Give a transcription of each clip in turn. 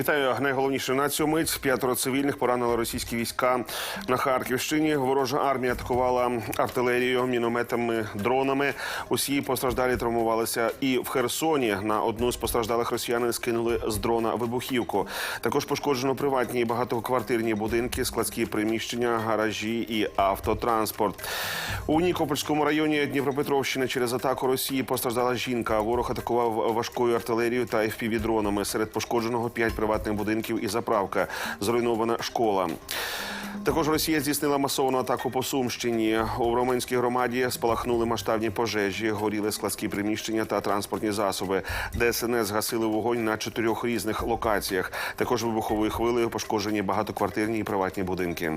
Вітаю найголовніше на цю мить. П'ятеро цивільних поранили російські війська на Харківщині. Ворожа армія атакувала артилерією, мінометами, дронами. Усі постраждалі травмувалися і в Херсоні. На одну з постраждалих росіяни скинули з дрона вибухівку. Також пошкоджено приватні багатоквартирні будинки, складські приміщення, гаражі і автотранспорт. У Нікопольському районі Дніпропетровщини через атаку Росії постраждала жінка. Ворог атакував важкою артилерією та FPV-дронами. Серед пошкодженого п'ять приватних будинків і заправка. Зруйнована школа. Також Росія здійснила масовану атаку по Сумщині. У Роменській громаді спалахнули масштабні пожежі, горіли складські приміщення та транспортні засоби. ДСНС згасили вогонь на чотирьох різних локаціях. Також вибуховою хвилею пошкоджені багатоквартирні і приватні будинки.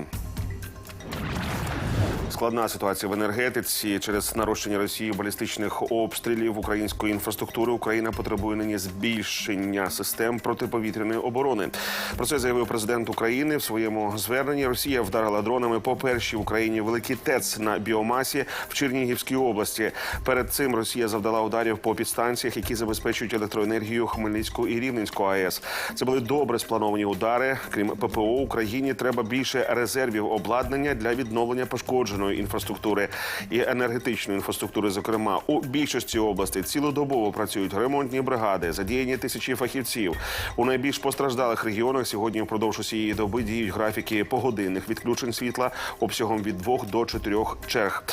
Складна ситуація в енергетиці через нарощення Росії балістичних обстрілів української інфраструктури. Україна потребує нині збільшення систем протиповітряної оборони. Про це заявив президент України в своєму зверненні. Росія вдарила дронами по першій в Україні великий ТЕЦ на біомасі в Чернігівській області. Перед цим Росія завдала ударів по підстанціях, які забезпечують електроенергію Хмельницького і Рівненського АЕС. Це були добре сплановані удари. Крім ППО, Україні треба більше резервів обладнання для відновлення пошкодженої інфраструктури і енергетичної інфраструктури. Зокрема, у більшості областей цілодобово працюють ремонтні бригади, задіяні тисячі фахівців. У найбільш постраждалих регіонах сьогодні впродовж усієї доби діють графіки погодинних відключень світла обсягом від двох до чотирьох черг.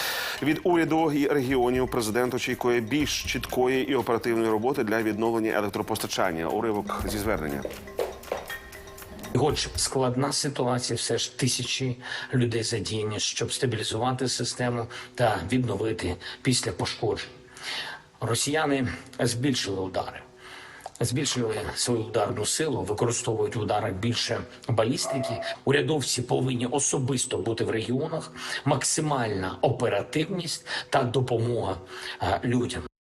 Від уряду і регіонів президент очікує більш чіткої і оперативної роботи для відновлення електропостачання. Уривок зі звернення. Хоч складна ситуація, все ж тисячі людей задіяні, щоб стабілізувати систему та відновити після пошкоджень. Росіяни збільшили удари, збільшили свою ударну силу, використовують в ударах більше балістики. Урядовці повинні особисто бути в регіонах, максимальна оперативність та допомога е, людям.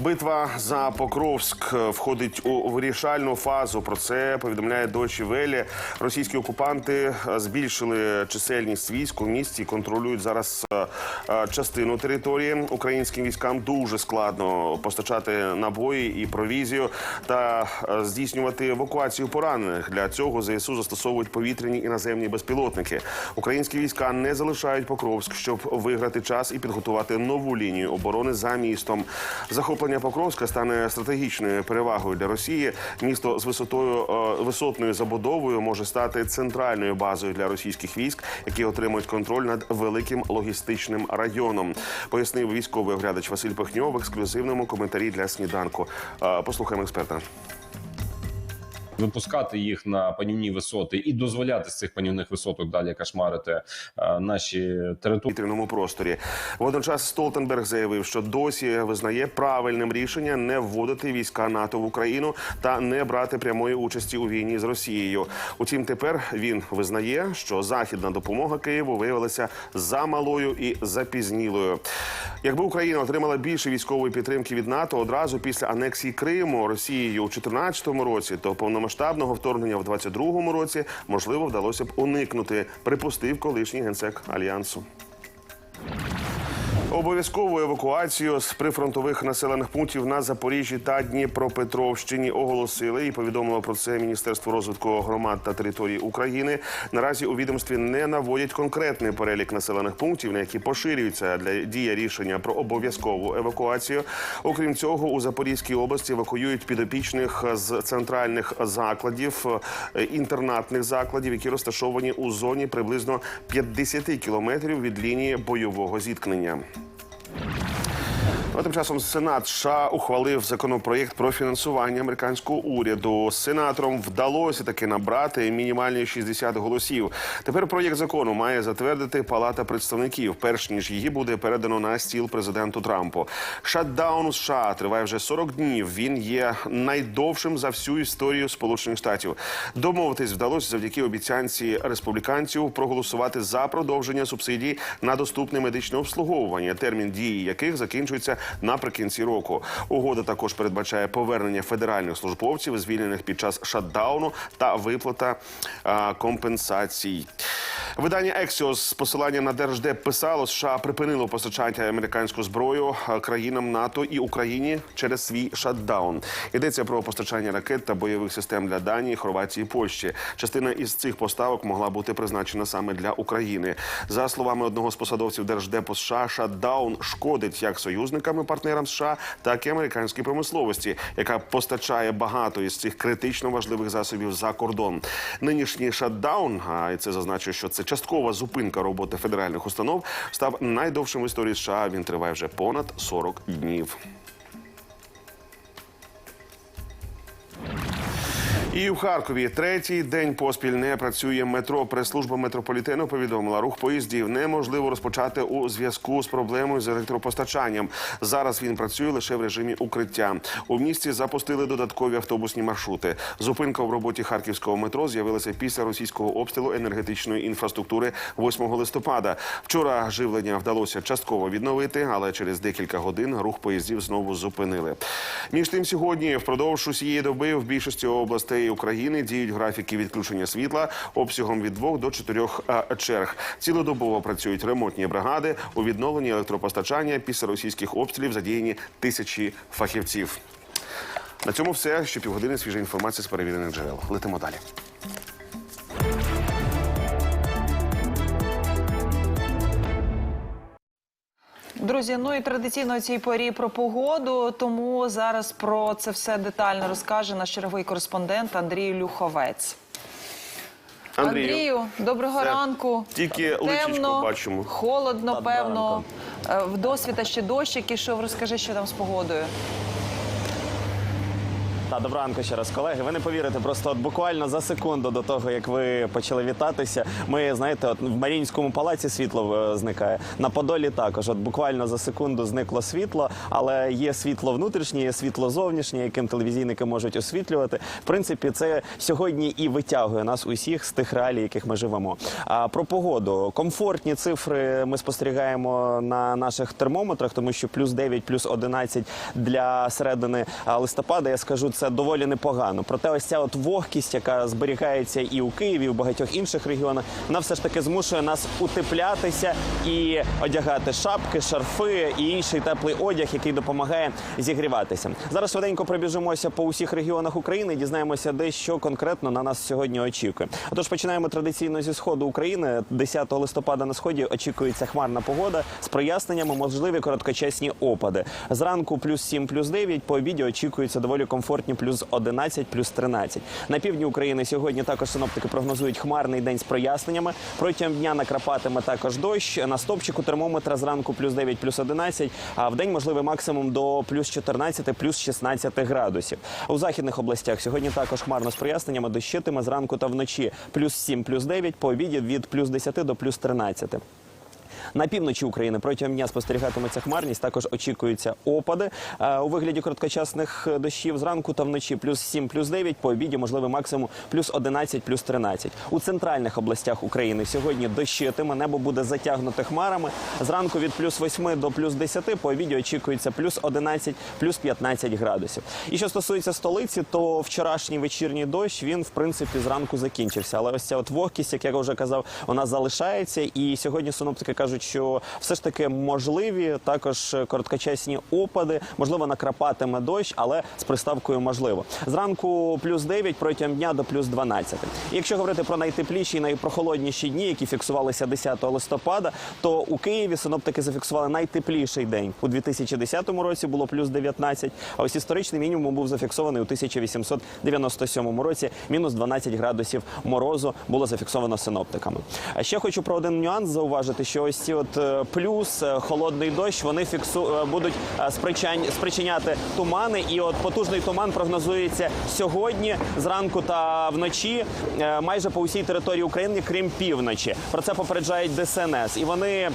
Битва за Покровськ е, входить у вирішальну фазу. Про це повідомляє Дочі Велі. Російські окупанти е, збільшили чисельність військ у місті. Контролюють зараз е, частину території. Українським військам дуже складно постачати набої і провізію та здійснювати евакуацію поранених. Для цього ЗСУ застосовують повітряні і наземні безпілотники. Українські війська не залишають Покровськ, щоб виграти час і підготувати нову лінію оборони за містом. Захоплення Покровська стане стратегічною перевагою для Росії. Місто з висотою е, висотною забудовою може стати центральною базою для російських військ, які отримують контроль над великим логістичним районом. Пояснив військовий оглядач Василь Пихньов в ексклюзивному коментарі для сніданку. Е, Послухаємо експерта. Випускати їх на панівні висоти і дозволяти з цих панівних висоток далі кошмарити е, наші території. просторі. Водночас Столтенберг заявив, що досі визнає правильним рішення не вводити війська НАТО в Україну та не брати прямої участі у війні з Росією. Утім, тепер він визнає, що західна допомога Києву виявилася замалою і запізнілою. Якби Україна отримала більше військової підтримки від НАТО одразу після анексії Криму Росією у 2014 році, то повномасштабного вторгнення в 2022 році можливо вдалося б уникнути, припустив колишній генсек альянсу. Обов'язкову евакуацію з прифронтових населених пунктів на Запоріжжі та Дніпропетровщині оголосили і повідомило про це Міністерство розвитку громад та територій України. Наразі у відомстві не наводять конкретний перелік населених пунктів, на які поширюються для дія рішення про обов'язкову евакуацію. Окрім цього, у Запорізькій області евакуюють підопічних з центральних закладів, е, інтернатних закладів, які розташовані у зоні приблизно 50 кілометрів від лінії бойового зіткнення. Ну, а тим часом Сенат США ухвалив законопроєкт про фінансування американського уряду. Сенаторам вдалося таки набрати мінімальні 60 голосів. Тепер проєкт закону має затвердити Палата представників, перш ніж її буде передано на стіл президенту Трампу. Шатдаун США триває вже 40 днів. Він є найдовшим за всю історію Сполучених Штатів. Домовитись вдалося завдяки обіцянці республіканців проголосувати за продовження субсидій на доступне медичне обслуговування, термін дії яких закінчується наприкінці року. Угода також передбачає повернення федеральних службовців, звільнених під час шатдауну та виплата а, компенсацій. Видання Ексіос з посиланням на держдеп писало, США припинило постачання американську зброю країнам НАТО і Україні через свій шатдаун. Йдеться про постачання ракет та бойових систем для Данії, Хорватії, Польщі. Частина із цих поставок могла бути призначена саме для України. За словами одного з посадовців держдепу США, шатдаун шкодить як союзникам і партнерам США, так і американській промисловості, яка постачає багато із цих критично важливих засобів за кордон. Нинішній шатдаун, а і це зазначує, що це часткова зупинка роботи федеральних установ, став найдовшим в історії США. Він триває вже понад 40 днів. І в Харкові третій день поспіль не працює метро. Прес-служба метрополітену повідомила, рух поїздів неможливо розпочати у зв'язку з проблемою з електропостачанням. Зараз він працює лише в режимі укриття. У місті запустили додаткові автобусні маршрути. Зупинка в роботі харківського метро з'явилася після російського обстрілу енергетичної інфраструктури 8 листопада. Вчора живлення вдалося частково відновити, але через декілька годин рух поїздів знову зупинили. Між тим, сьогодні впродовж усієї доби в більшості областей України діють графіки відключення світла обсягом від двох до чотирьох е, черг. Цілодобово працюють ремонтні бригади у відновленні електропостачання після російських обстрілів задіяні тисячі фахівців. На цьому все. Ще півгодини свіжа інформація з перевірених джерел. Летимо далі. Друзі, ну і традиційно цій порі про погоду. Тому зараз про це все детально розкаже наш черговий кореспондент Андрій Люховець. Андрію, доброго Це ранку. тільки Темно, бачимо. холодно, певно. Вдосвіта В досвіта ще дощик ішов. Розкажи, що там з погодою. Та доброго ранку ще раз, колеги. Ви не повірите, просто от буквально за секунду до того, як ви почали вітатися, ми знаєте, от в Маріїнському палаці світло е, зникає. На Подолі також. От буквально за секунду зникло світло, але є світло внутрішнє, є світло зовнішнє, яким телевізійники можуть освітлювати. В принципі, це сьогодні і витягує нас усіх з тих реалій, яких ми живемо. А про погоду комфортні цифри ми спостерігаємо на наших термометрах, тому що плюс 9, плюс 11 для середини листопада. Я скажу, це доволі непогано. Проте, ось ця от вогкість, яка зберігається і у Києві, і у багатьох інших регіонах, вона все ж таки змушує нас утеплятися і одягати шапки, шарфи і інший теплий одяг, який допомагає зігріватися. Зараз швиденько пробіжимося по усіх регіонах України дізнаємося, де що конкретно на нас сьогодні очікує. Отож, починаємо традиційно зі сходу України. 10 листопада на сході очікується хмарна погода з проясненнями, можливі короткочасні опади. Зранку плюс 7, плюс 9, по обіді очікується доволі комфортні плюс 11, плюс 13. На півдні України сьогодні також синоптики прогнозують хмарний день з проясненнями. Протягом дня накрапатиме також дощ. На стопчику термометра зранку плюс 9, плюс 11, а в день можливий максимум до плюс 14, плюс 16 градусів. У західних областях сьогодні також хмарно з проясненнями дощитиме зранку та вночі плюс 7, плюс 9, по обіді від плюс 10 до плюс 13. На півночі України протягом дня спостерігатиметься хмарність. Також очікуються опади е, у вигляді короткочасних дощів зранку та вночі плюс 7, плюс 9, по обіді можливий максимум плюс 11, плюс 13. У центральних областях України сьогодні дощитиме, небо буде затягнуте хмарами. Зранку від плюс 8 до плюс 10, по обіді очікується плюс 11, плюс 15 градусів. І що стосується столиці, то вчорашній вечірній дощ він в принципі зранку закінчився. Але ось ця от вогкість, як я вже казав, вона залишається. І сьогодні синоптики кажуть, що все ж таки можливі також короткочасні опади, можливо, накрапатиме дощ, але з приставкою можливо. Зранку плюс 9, протягом дня до плюс 12. Якщо говорити про найтепліші і найпрохолодніші дні, які фіксувалися 10 листопада, то у Києві синоптики зафіксували найтепліший день у 2010 році було плюс 19, а ось історичний мінімум був зафіксований у 1897 році. Мінус 12 градусів морозу було зафіксовано синоптиками. А ще хочу про один нюанс зауважити, що ось ці от е, плюс е, холодний дощ вони фіксу е, будуть спричань- спричиняти тумани. І от потужний туман прогнозується сьогодні зранку та вночі майже по усій території України, крім півночі. Про це попереджають ДСНС, і вони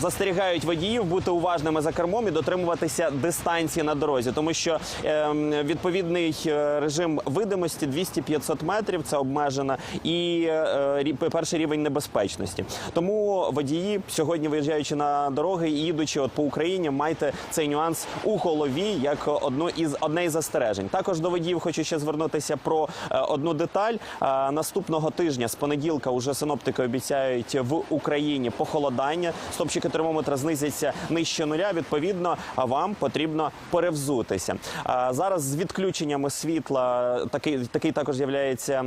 застерігають водіїв бути уважними за кермом і дотримуватися дистанції на дорозі, тому що відповідний режим видимості 200-500 метрів це обмежена і перший рівень небезпечності. Тому водії сьогодні, виїжджаючи на дороги і їдучи от по Україні, майте цей нюанс у голові як одну із одне із застережень. Також до водіїв хочу ще звернутися про е, одну деталь. Е, наступного тижня з понеділка уже синоптики обіцяють в Україні похолодання. Стопчики термометра знизяться нижче нуля. Відповідно, а вам потрібно перевзутися. А зараз з відключеннями світла такий, такий також з'являється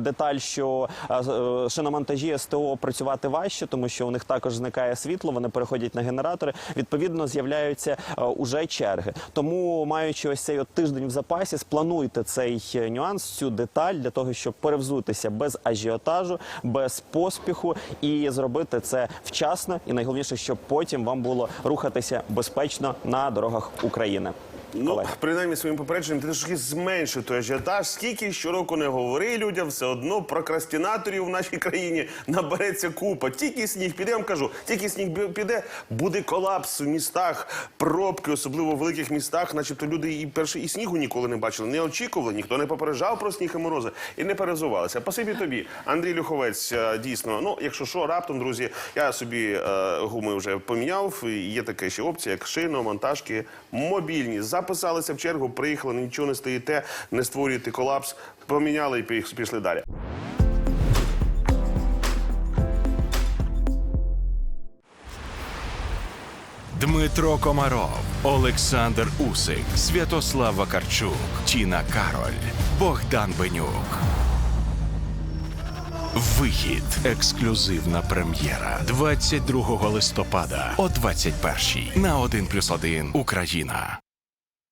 деталь, що е, е, шиномонтажі СТО працювати важче, тому що у них також зникає світло. Вони переходять на генератори. Відповідно, з'являються е, уже черги. Тому, маючи ось цей от тиждень в запасі, сплануйте цей е, нюанс, цю деталь для того, щоб перевзутися без ажіотажу, без поспіху і зробити це вчасно. І найголовніше, щоб потім вам було рухатися безпечно на дорогах України. Ну, Колеги. принаймні своїм попередженням ти трошки зменшив той ажіотаж. Скільки щороку не говори людям, все одно прокрастинаторів в нашій країні набереться купа. Тільки сніг піде, я вам кажу, тільки сніг піде, буде колапс в містах, пробки, особливо в великих містах, начебто люди і перше і снігу ніколи не бачили, не очікували, ніхто не попереджав про сніг і морози і не перезувалися. Спасибі тобі, Андрій Люховець. е, Дійсно, ну якщо що, раптом, друзі, я собі е, гуми вже поміняв. Є така ще опція, як шино, монтажки мобільні. Записалися в чергу, приїхали, нічого не стоїте, не створюєте колапс, поміняли і пі- пішли далі. Дмитро Комаров, Олександр Усик, Святослав Вакарчук, Тіна Кароль, Богдан Бенюк. Вихід. Ексклюзивна прем'єра 22 листопада о 21 на 1+,1 Україна.